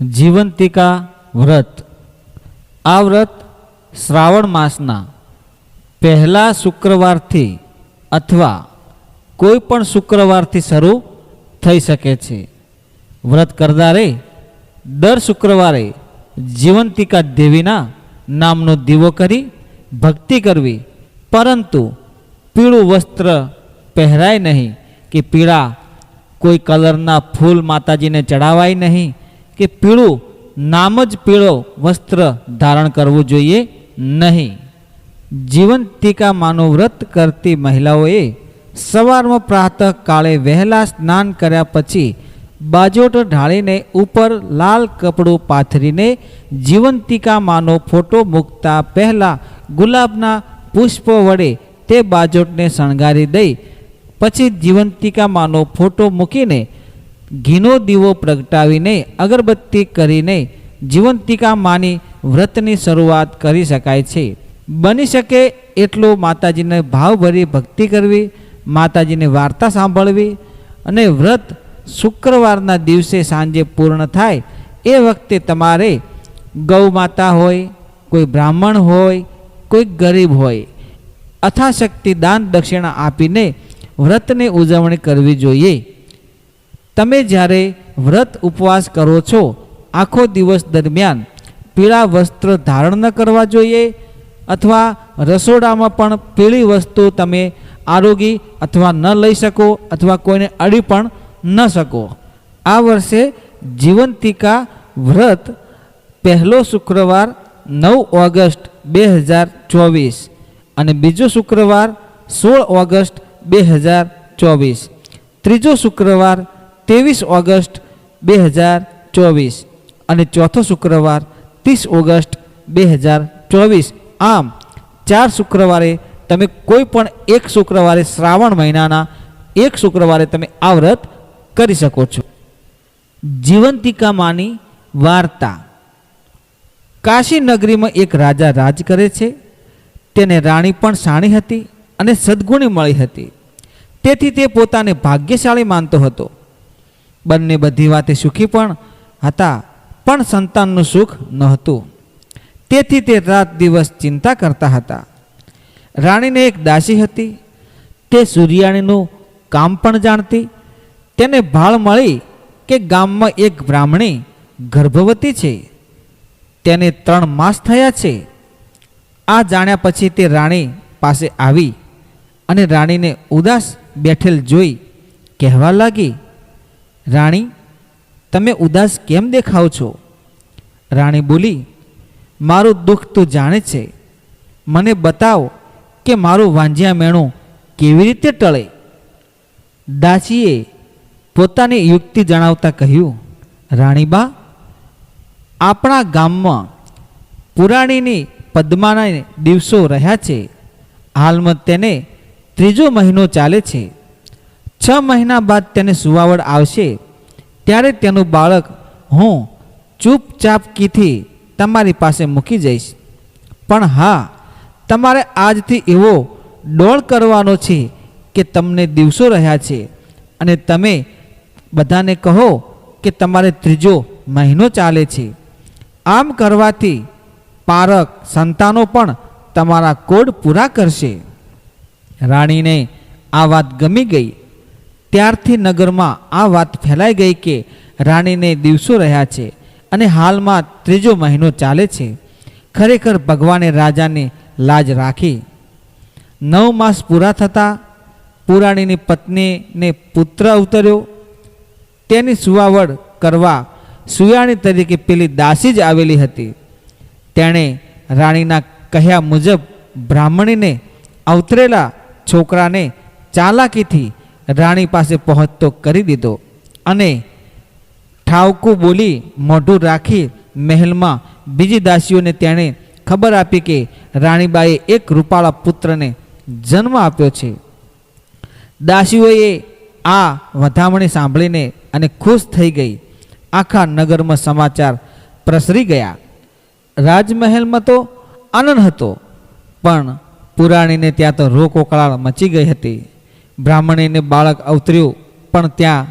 જીવંતિકા વ્રત. આ વ્રત શ્રાવણ માસના પહેલા શુક્રવારથી અથવા કોઈ પણ શુક્રવારથી શરૂ થઈ શકે છે. વ્રત કરનારે દર શુક્રવારે જીવંતિકા દેવીના નામનો દીવો કરી ભક્તિ કરવી. પરંતુ પીળું વસ્ત્ર પહેરાય નહીં કે પીળા કોઈ કલરના ફૂલ માતાજીને ચડાવાય નહીં કે પીળું નામ જ પીળો વસ્ત્ર ધારણ કરવું જોઈએ નહીં. જીવંતિકા ટીકામાંનું વ્રત કરતી મહિલાઓએ સવારમાં પ્રાતઃ કાળે વહેલા સ્નાન કર્યા પછી બાજોટ ઢાળીને ઉપર લાલ કપડું પાથરીને જીવંતિકામાંનો ફોટો મૂકતા પહેલાં ગુલાબના પુષ્પો વડે તે બાજોટને શણગારી દઈ પછી જીવંતિકામાંનો ફોટો મૂકીને ઘીનો દીવો પ્રગટાવીને, અગરબત્તી કરીને જીવંતિકા માની વ્રતની શરૂઆત કરી શકાય છે. બની શકે એટલો માતાજીને ભાવભરી ભક્તિ કરવી, માતાજીની વાર્તા સાંભળવી અને વ્રત શુક્રવારના દિવસે સાંજે પૂર્ણ થાય એ વખતે તમારે ગૌ માતા હોય, કોઈ બ્રાહ્મણ હોય, કોઈ ગરીબ હોય, અથાશક્તિ દાન દક્ષિણા આપીને વ્રતની ઉજવણી કરવી જોઈએ. તમે જ્યારે વ્રત ઉપવાસ કરો છો, આખો દિવસ દરમિયાન પીળા વસ્ત્ર ધારણ ન કરવા જોઈએ અથવા રસોડામાં પણ પીળી વસ્તુ તમે આરોગી અથવા ન લઈ શકો અથવા કોઈને અડી પણ ન શકો. આ વર્ષે જીવંતિકા વ્રત પહેલો શુક્રવાર નવ ઓગસ્ટ બે હજાર ચોવીસ અને બીજો શુક્રવાર સોળ ઓગસ્ટ બે હજાર ચોવીસ. ત્રીજો શુક્રવાર ત્રેવીસ ઓગસ્ટ બે હજાર ચોવીસ અને ચોથો શુક્રવાર ત્રીસ ઓગસ્ટ બે હજાર ચોવીસ. આમ, ચાર શુક્રવારે તમે કોઈ પણ એક શુક્રવારે શ્રાવણ મહિનાના એક શુક્રવારે તમે આ વ્રત કરી શકો છો. જીવંતિકા માની વાર્તા. કાશી નગરીમાં એક રાજા રાજ કરે છે. તેને રાણી પણ સાણી હતી અને સદગુણી મળી હતી. તેથી તે પોતાને ભાગ્યશાળી માનતો હતો. બંને બધી વાતે સુખી પણ હતા, પણ સંતાનનું સુખ નહોતું. તેથી તે રાત દિવસ ચિંતા કરતા હતા. રાણીને એક દાસી હતી, તે સૂર્યાણીનું કામ પણ જાણતી, તેને ભાળ મળી કે ગામમાં એક બ્રાહ્મણી ગર્ભવતી છે. તેને ત્રણ માસ થયા છે. આ જાણ્યા પછી તે રાણી પાસે આવી અને રાણીને ઉદાસ બેઠેલ જોઈ કહેવા લાગી રાણી, તમે ઉદાસ કેમ દેખાવ છો? રાણી બોલી, મારું દુઃખ તું જાણે છે. મને બતાવ કે મારું વાંજ્યા મેણું કેવી રીતે ટળે. દાસીએ પોતાની યુક્તિ જણાવતા કહ્યું રાણીબા આપણા ગામમાં પુરાણીની પદ્માના દિવસો રહ્યા છે. હાલમાં તેને ત્રીજો મહિનો ચાલે છે. છ મહિના બાદ તેને સુવાવડ આવશે. ત્યારે તેનું બાળક, હું ચૂપચાપ કીથી તમારી પાસે મૂકી જઈશ? પણ હા, તમારે આજથી એવો ડોળ કરવાનો છે કે તમને દિવસો રહ્યા છે. અને તમે બધાને કહો કે તમારે ત્રીજો મહિનો ચાલે છે. આમ કરવાથી પારક સંતાનો પણ તમારા કોડ પૂરા કરશે. રાણીને આ વાત ગમી ગઈ. ત્યારથી નગરમાં આ વાત ફેલાઈ ગઈ કે રાણીને દિવસો રહ્યા છે અને હાલમાં ત્રીજો મહિનો ચાલે છે. ખરેખર ભગવાને રાજાને લાજ રાખી. નવ માસ પૂરા થતાં પુરાણીની પત્નીને પુત્ર અવતર્યો. તેની સુવાવડ કરવા સુયાણી તરીકે પેલી દાસી જ આવેલી હતી. તેણે રાણીના કહ્યા મુજબ બ્રાહ્મણીને અવતરેલા છોકરાને ચાલાકીથી રાણી પાસે પહોંચતો કરી દીધો અને ઠાવકું બોલી, મોઢું રાખી મહેલમાં બીજી દાસીઓને તેણે ખબર આપી કે રાણીબાએ એક રૂપાળા પુત્રને જન્મ આપ્યો છે. દાસીઓએ આ વધામણી સાંભળીને અને ખુશ થઈ ગઈ. આખા નગરમાં સમાચાર પ્રસરી ગયા. રાજમહેલમાં તો આનંદ હતો, પણ પુરાણીને ત્યાં તો રોકોકળાળ મચી ગઈ હતી. બ્રાહ્મણીને બાળક અવતર્યું, પણ ત્યાં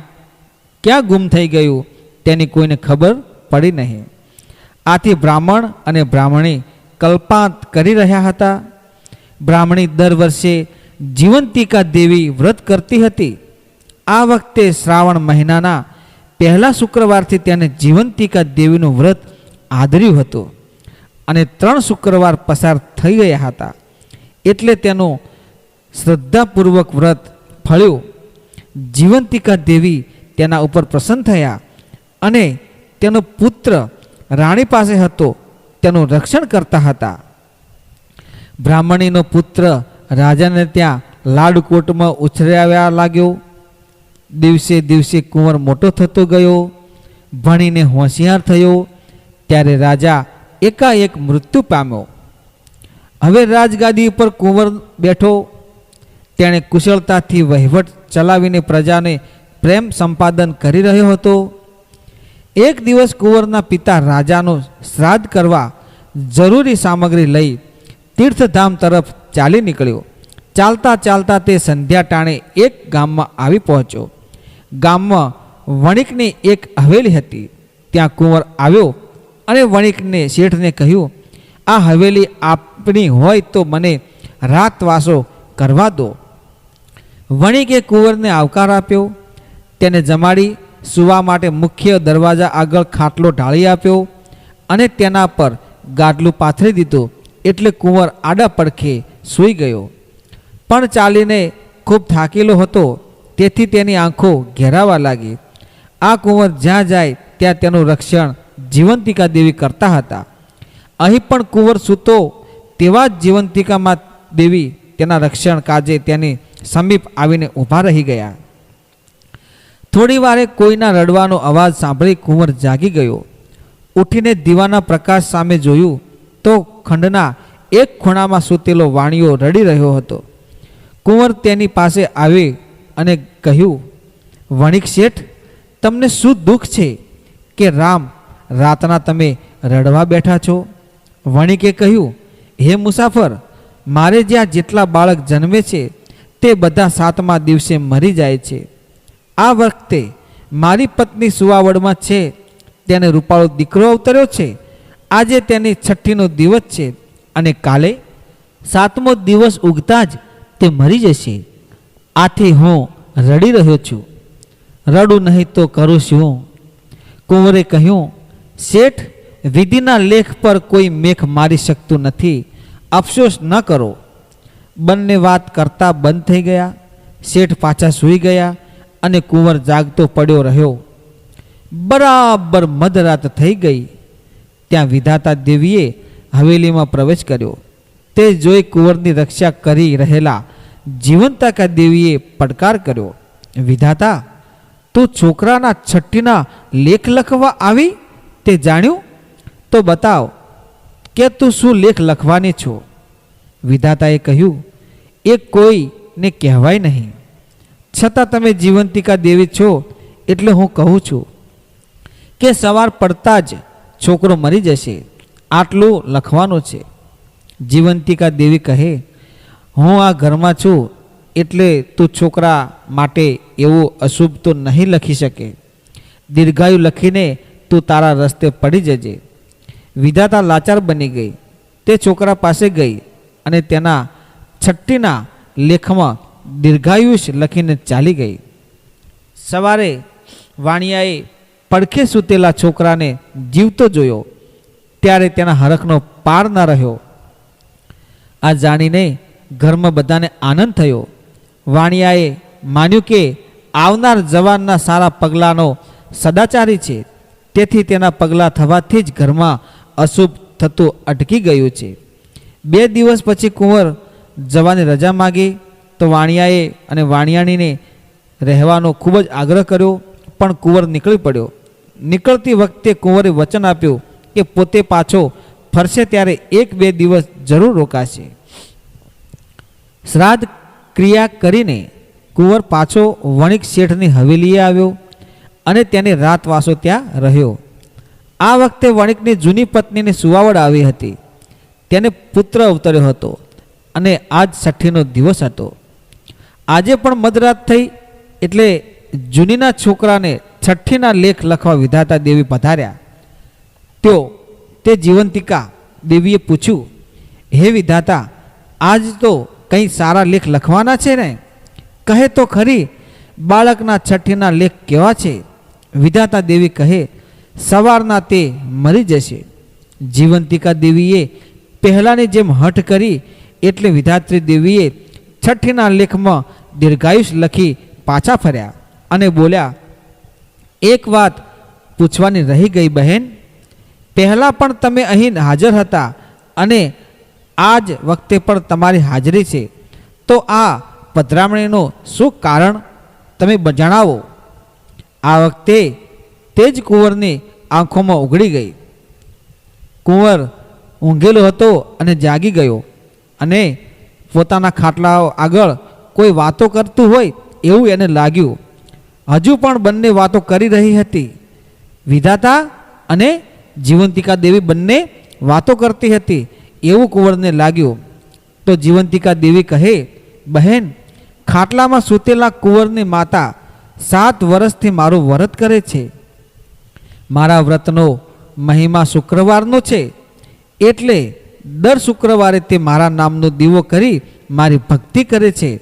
ક્યાં ગુમ થઈ ગયું તેની કોઈને ખબર પડી નહીં. આથી બ્રાહ્મણ અને બ્રાહ્મણી કલ્પાંત કરી રહ્યા હતા. બ્રાહ્મણી દર વર્ષે જીવંતિકા દેવી વ્રત કરતી હતી. આ વખતે શ્રાવણ મહિનાના પહેલા શુક્રવારથી તેને જીવંતિકા દેવીનું વ્રત આદર્યું હતું અને ત્રણ શુક્રવાર પસાર થઈ ગયા હતા. એટલે તેનું શ્રદ્ધાપૂર્વક વ્રત ફળ્યું. જીવંતિકા દેવી તેના ઉપર પ્રસન્ન થયા અને તેનો પુત્ર રાણી પાસે હતો, તેનું રક્ષણ કરતા હતા. બ્રાહ્મણીનો પુત્ર રાજાને ત્યાં લાડકોટમાં ઉછરાવ્યા લાગ્યો. દિવસે દિવસે કુંવર મોટો થતો ગયો, ભણીને હોશિયાર થયો, ત્યારે રાજા એકાએક મૃત્યુ પામ્યો. હવે રાજગાદી ઉપર કુંવર બેઠો તેણે કુશળતાથી વહીવટ ચલાવીને પ્રજાને પ્રેમ સંપાદન કરી રહ્યો હતો. એક દિવસ કુંવરના પિતા રાજાનો શ્રાદ્ધ કરવા જરૂરી સામગ્રી લઈ તીર્થધામ તરફ ચાલી નીકળ્યો. ચાલતા ચાલતા તે સંધ્યા ટાણે એક ગામમાં આવી પહોંચ્યો. ગામમાં વણિકની એક હવેલી હતી. ત્યાં કુંવર આવ્યો અને વણિકને શેઠને કહ્યું, આ હવેલી આપણી હોય તો મને રાતવાસો કરવા દો. વણિકે કુંવરને આવકાર આપ્યો. તેને જમાડી સુવા માટે મુખ્ય દરવાજા આગળ ખાટલો ઢાળી આપ્યો અને તેના પર ગાડલું પાથરી દીધું એટલે કુંવર આડા પડખે સૂઈ ગયો. પણ ચાલીને ખૂબ થાકેલો હતો, તેથી તેની આંખો ઘેરાવા લાગી. આ કુંવર જ્યાં જાય ત્યાં તેનું રક્ષણ જીવંતિકા દેવી કરતા હતા. અહીં પણ કુંવર સૂતો તેવા જ જીવંતિકામાં દેવી તેના રક્ષણ કાજે તેની સમીપ આવીને ઊભા રહી ગયા. થોડી વારે કોઈના રડવાનો અવાજ સાંભળી કુંવર જાગી ગયો. ઉઠીને દીવાના પ્રકાશ સામે જોયું તો ખંડના એક ખૂણામાં સૂતેલો વાણિયો રડી રહ્યો હતો. કુંવર તેની પાસે આવી અને કહ્યું, વણિક શેઠ, તમને શું દુઃખ છે કે રામ રાતના તમે રડવા બેઠા છો? વણિકે કહ્યું, હે મુસાફર, મારે જ્યાં જેટલા બાળક જન્મે છે તે બધા સાતમા દિવસે મરી જાય છે. આ વખતે મારી પત્ની સુવાવડમાં છે. તેને રૂપાળો દીકરો અવતર્યો છે. આજે તેની છઠ્ઠીનો દિવસ છે અને કાલે સાતમો દિવસ ઉગતા જ તે મરી જશે. આથી હું રડી રહ્યો છું. રડું નહીં તો કરું શું? કુંવરે કહ્યું, શેઠ, વિધિના લેખ પર કોઈ મેખ મારી શકતું નથી. અફસોસ ન કરો. બંને વાત કરતા બંધ થઈ ગયા. શેઠ પાછા સૂઈ ગયા અને કુંવર જાગતો પડ્યો રહ્યો. બરાબર મધરાત થઈ ગઈ. ત્યાં વિધાતા દેવીએ હવેલીમાં પ્રવેશ કર્યો. તે જોઈ કુંવરની રક્ષા કરી રહેલા જીવંતાકા દેવીએ પડકાર કર્યો. વિધાતા, તું છોકરાના છઠ્ઠીના લેખ લખવા આવી? તે જાણ્યું? તો બતાવ, કે તું શું લેખ લખવાની છો? વિધાતાએ કહ્યું, એ કોઈને કહેવાય નહીં. છતાં તમે જીવંતિકા દેવી છો એટલે હું કહું છું કે સવાર પડતા જ છોકરો મરી જશે. આટલું લખવાનું છે. જીવંતિકા દેવી કહે, હું આ ઘરમાં છું એટલે તું છોકરા માટે એવું અશુભ તો નહીં લખી શકે. દીર્ઘાયુ લખીને તું તારા રસ્તે પડી જજે. વિધાતા લાચાર બની ગઈ. તે છોકરા પાસે ગઈ. અને તેના છઠ્ઠીના લેખમાં દીર્ઘાયુષ લખીને ચાલી ગઈ. સવારે વાણિયાએ પડખે સૂતેલા છોકરાને જીવતો જોયો. ત્યારે તેના હરખનો પાર ન રહ્યો. આ જાણીને ઘરમાં બધાને આનંદ થયો. વાણિયાએ માન્યું કે આવનાર જવાનના સારા પગલાંનો સદાચારી છે. તેથી તેના પગલાં થવાથી જ ઘરમાં અશુભ થતું અટકી ગયું છે. બે દિવસ પછી કુંવર જવાની રજા માગી તો વાણિયાએ અને વાણિયાણીને રહેવાનો ખૂબ જ આગ્રહ કર્યો, પણ કુંવર નીકળી પડ્યો. નીકળતી વખતે કુંવરે વચન આપ્યું કે પોતે પાછો ફરશે ત્યારે એક બે દિવસ જરૂર રોકાશે. શ્રાદ્ધ ક્રિયા કરીને કુંવર પાછો વણિક શેઠની હવેલીએ આવ્યો અને તેની રાતવાસો ત્યાં રહ્યો. આ વખતે વણિકની જૂની પત્નીને સુવાવડ આવી હતી. તેને પુત્ર અવતર્યો હતો અને આજ છઠ્ઠીનો દિવસ હતો. આજે પણ મધરાત થઈ એટલે જૂનીના છોકરાને છઠ્ઠીના લેખ લખવા વિધાતા દેવી પધાર્યા. તેઓ તે જીવંતિકા દેવીએ પૂછ્યું, હે વિધાતા, આજ તો કંઈ સારા લેખ લખવાના છે ને? કહે તો ખરી, બાળકના છઠ્ઠીના લેખ કેવા છે? વિધાતા દેવી કહે, સવારના તે મરી જશે. જીવંતિકા દેવીએ પહેલાંની જેમ હઠ કરી એટલે વિધાત્રી દેવીએ છઠ્ઠીના લેખમાં દીર્ઘાયુષ લખી પાછા ફર્યા અને બોલ્યા, એક વાત પૂછવાની રહી ગઈ બહેન, પહેલાં પણ તમે અહીં હાજર હતા અને આ જ વખતે પણ તમારી હાજરી છે. તો આ પધરામણીનું શું કારણ? તમે જણાવો. આ વખતે તે જ કુંવરની આંખોમાં ઉઘડી ગઈ. કુંવર ઊંઘેલો હતો અને જાગી ગયો. અને પોતાના ખાટલાઓ આગળ કોઈ વાતો કરતું હોય એવું એને લાગ્યું. હજુ પણ બંને વાતો કરી રહી હતી. વિધાતા અને જીવંતિકા દેવી બંને વાતો કરતી હતી એવું કુંવરને લાગ્યું. તો જીવંતિકા દેવી કહે, બહેન, ખાટલામાં સૂતેલા કુંવરની માતા સાત વર્ષથી મારું વ્રત કરે છે. મારા વ્રતનો મહિમા શુક્રવારનો છે. એટલે દર શુક્રવારે તે મારા નામનો દીવો કરી મારી ભક્તિ કરે છે.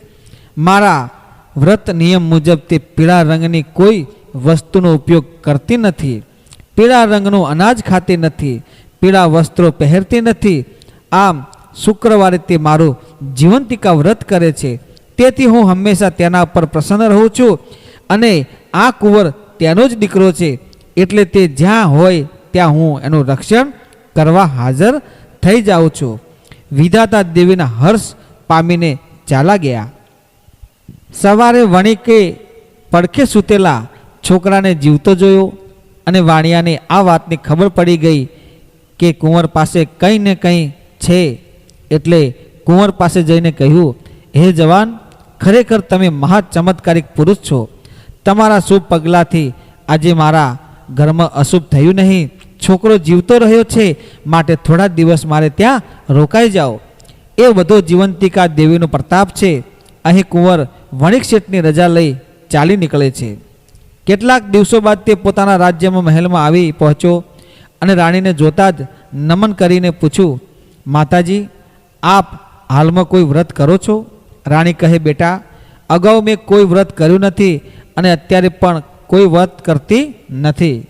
મારા વ્રત નિયમ મુજબ તે પીળા રંગની કોઈ વસ્તુનો ઉપયોગ કરતી નથી. પીળા રંગનું અનાજ ખાતી નથી. પીળા વસ્ત્રો પહેરતી નથી. આમ શુક્રવારે તે મારું જીવંતિકા વ્રત કરે છે. તેથી હું હંમેશા તેના પર પ્રસન્ન રહું છું અને આ કુંવર તેનો જ દીકરો છે. એટલે તે જ્યાં હોય ત્યાં હું એનું રક્ષણ કરવા હાજર થઈ જાઉં છું. વિધાતા દેવીના હર્ષ પામીને ચાલા ગયા. સવારે વણિકે પડખે સૂતેલા છોકરાને જીવતો જોયો અને વાણિયાને આ વાતની ખબર પડી ગઈ કે કુંવર પાસે કંઈ ને કંઈ છે એટલે કુંવર પાસે જઈને કહ્યું, હે જવાન, ખરેખર તમે મહા ચમત્કારિક પુરુષ છો. તમારા શુભ પગલાંથી આજે મારા ઘરમાં અશુભ થયું નહીં. છોકરો જીવતો રહ્યો છે, માટે થોડા દિવસ મારે ત્યાં રોકાઈ જાઓ. એ બધો જીવંતિકા દેવીનો પ્રતાપ છે. અહીં કુંવર વણિક શેઠની રજા લઈ ચાલી નીકળે છે. કેટલાક દિવસો બાદ તે પોતાના રાજ્યમાં મહેલમાં આવી પહોંચ્યો અને રાણીને જોતા જ નમન કરીને પૂછ્યું, માતાજી, આપ હાલમાં કોઈ વ્રત કરો છો? રાણી કહે, બેટા, અગાઉ મેં કોઈ વ્રત કર્યું નથી અને અત્યારે પણ કોઈ વ્રત કરતી નથી.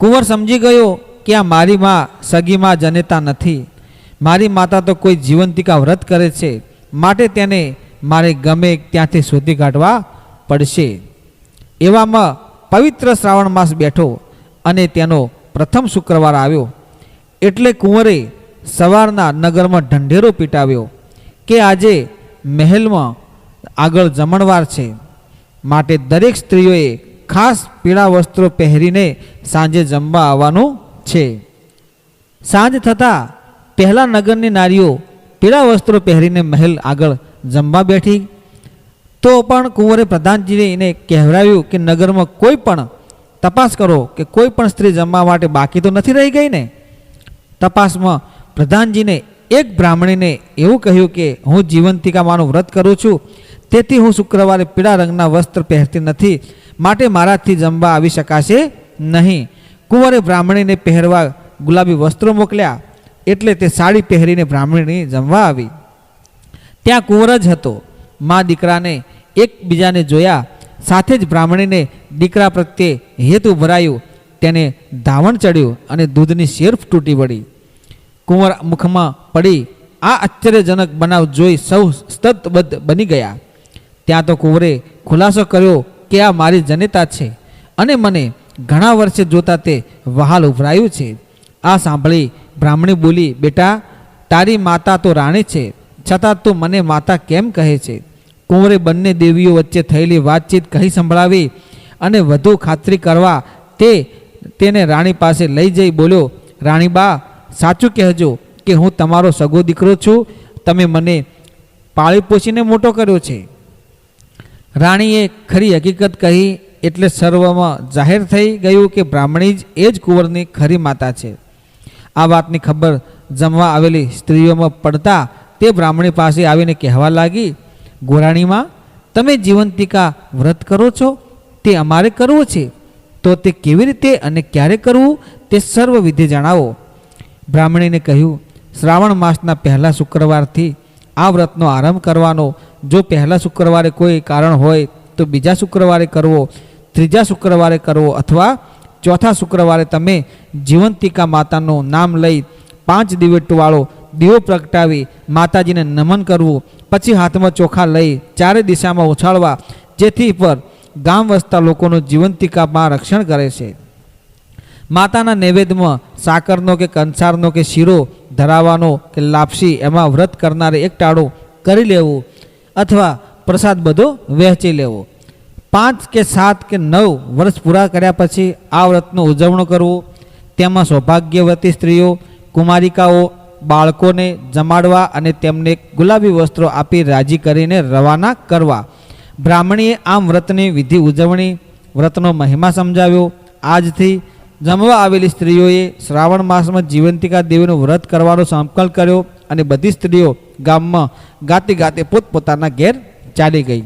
કુંવર સમજી ગયો કે આ મારી માં સગીમાં જનેતા નથી. મારી માતા તો કોઈ જીવંતિકા વ્રત કરે છે. માટે તેને મારે ગમે ત્યાંથી શોધી કાઢવા પડશે. એવામાં પવિત્ર શ્રાવણ માસ બેઠો અને તેનો પ્રથમ શુક્રવાર આવ્યો. એટલે કુંવરે સવારના નગરમાં ઢંઢેરો પીટાવ્યો કે આજે મહેલમાં આગળ જમણવાર છે. માટે દરેક સ્ત્રીઓએ ખાસ પીળા વસ્ત્રો પહેરીને સાંજે જમવા આવવાનું છે. સાંજ થતાં પહેલાં નગરની નારીઓ પીળા વસ્ત્રો પહેરીને મહેલ આગળ જમવા બેઠી. તો પણ કુંવરે પ્રધાનજીને એને કહેવરાવ્યું કે નગરમાં કોઈ પણ તપાસ કરો કે કોઈ પણ સ્ત્રી જમવા માટે બાકી તો નથી રહી ગઈ ને? તપાસમાં પ્રધાનજીને એક બ્રાહ્મણીને એવું કહ્યું કે, હું જીવંતિકામાનું વ્રત કરું છું. તેથી હું શુક્રવારે પીળા રંગના વસ્ત્ર પહેરતી નથી. માટે મારાથી જમવા આવી શકાશે નહીં. કુંવરે બ્રાહ્મણીને પહેરવા ગુલાબી વસ્ત્રો મોકલ્યા, એટલે તે સાડી પહેરીને બ્રાહ્મણી જમવા આવી. ત્યાં કુંવર જ હતો. મા દીકરાને એકબીજાને જોયા, સાથે જ બ્રાહ્મણીને દીકરા પ્રત્યે હેતુ ભરાયું તેને ધાવણ ચડ્યું અને દૂધની શેરફ તૂટી પડી કુંવર મુખમાં પડી, આ આશ્ચર્યજનક બનાવ જોઈ સૌ સ્તબ્ધ બની ગયા. ત્યાં તો કુંવરે ખુલાસો કર્યો કે આ મારી જનેતા છે અને મને ઘણા વર્ષે જોતા તે વહાલ ઉભરાયું છે. આ સાંભળી બ્રાહ્મણી બોલી, બેટા, તારી માતા તો રાણી છે, છતાં તું મને માતા કેમ કહે છે? કુંવરે બંને દેવીઓ વચ્ચે થયેલી વાતચીત કહી સંભળાવી અને વધુ ખાતરી કરવા તે તેને રાણી પાસે લઈ જઈ બોલ્યો રાણીબા સાચું કહેજો કે હું તમારો સગો દીકરો છું. તમે મને પાળી પોષીને મોટો કર્યો છે. રાણીએ ખરી હકીકત કહી એટલે સર્વમાં જાહેર થઈ ગયું કે બ્રાહ્મણી જ એ જ કુંવરની ખરી માતા છે. આ વાતની ખબર જમવા આવેલી સ્ત્રીઓમાં પડતા તે બ્રાહ્મણી પાસે આવીને કહેવા લાગી, ગોરાણીમાં, તમે જીવંતિકા વ્રત કરો છો? તે અમારે કરવું છે. તો તે કેવી રીતે અને ક્યારે કરવું તે સર્વ વિધિ જણાવો. બ્રાહ્મણીને કહ્યું, શ્રાવણ માસના પહેલા શુક્રવારથી આ વ્રતનો આરંભ કરવાનો જો પહેલા શુક્રવારે કોઈ કારણ હોય તો બીજા શુક્રવારે કરવો, ત્રીજા શુક્રવારે કરવો અથવા ચોથા શુક્રવારે તમે જીવંતિકા માતાનું નામ લઈ પાંચ દિવેટવાળો દીવો પ્રગટાવી માતાજીને નમન કરવું, પછી હાથમાં ચોખા લઈ ચારે દિશામાં ઉછાળવા જેથી પર ગામ વસતા લોકોનું જીવંતિકામાં રક્ષણ કરે છે. માતાના નૈવેદ્યમાં સાકરનો કે કંસારનો કે શીરો ધરાવવાનો કે લાપસી એમાં વ્રત કરનારે એક ટાળો કરી લેવું અથવા પ્રસાદ બધો વહેંચી લેવો. પાંચ કે સાત કે નવ વર્ષ પૂરા કર્યા પછી આ વ્રતનું ઉજવણું કરવું. તેમાં સૌભાગ્યવતી સ્ત્રીઓ, કુમારિકાઓ, બાળકોને જમાડવા અને તેમને ગુલાબી વસ્ત્રો આપી રાજી કરીને રવાના કરવા. બ્રાહ્મણીએ આમ વ્રતની વિધિ ઉજવણી, વ્રતનો મહિમા સમજાવ્યો. આજથી જમવા આવેલી સ્ત્રીઓએ શ્રાવણ માસમાં જીવંતિકા દેવીનું વ્રત કરવાનો સંકલ્પ કર્યો. અને બધી સ્ત્રીઓ ગામમાં ગાતે ગાતે પોતપોતાના ઘેર ચાલી ગઈ.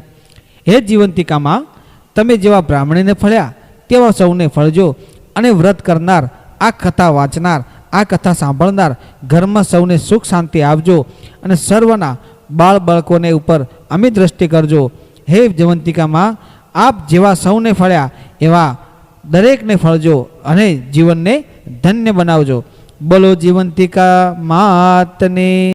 હે જીવંતિકામાં, તમે જેવા બ્રાહ્મણીને ફળ્યા, તેવા સૌને ફળજો અને વ્રત કરનાર, આ કથા વાંચનાર, આ કથા સાંભળનાર ઘરમાં સૌને સુખ શાંતિ આપજો અને સર્વના બાળ બાળકોને ઉપર અમી દ્રષ્ટિ કરજો. હે જીવંતિકામાં, આપ જેવા સૌને ફળ્યા એવા દરેકને ફળજો અને જીવનને ધન્ય બનાવજો. બોલો જીવંતિકા માતને.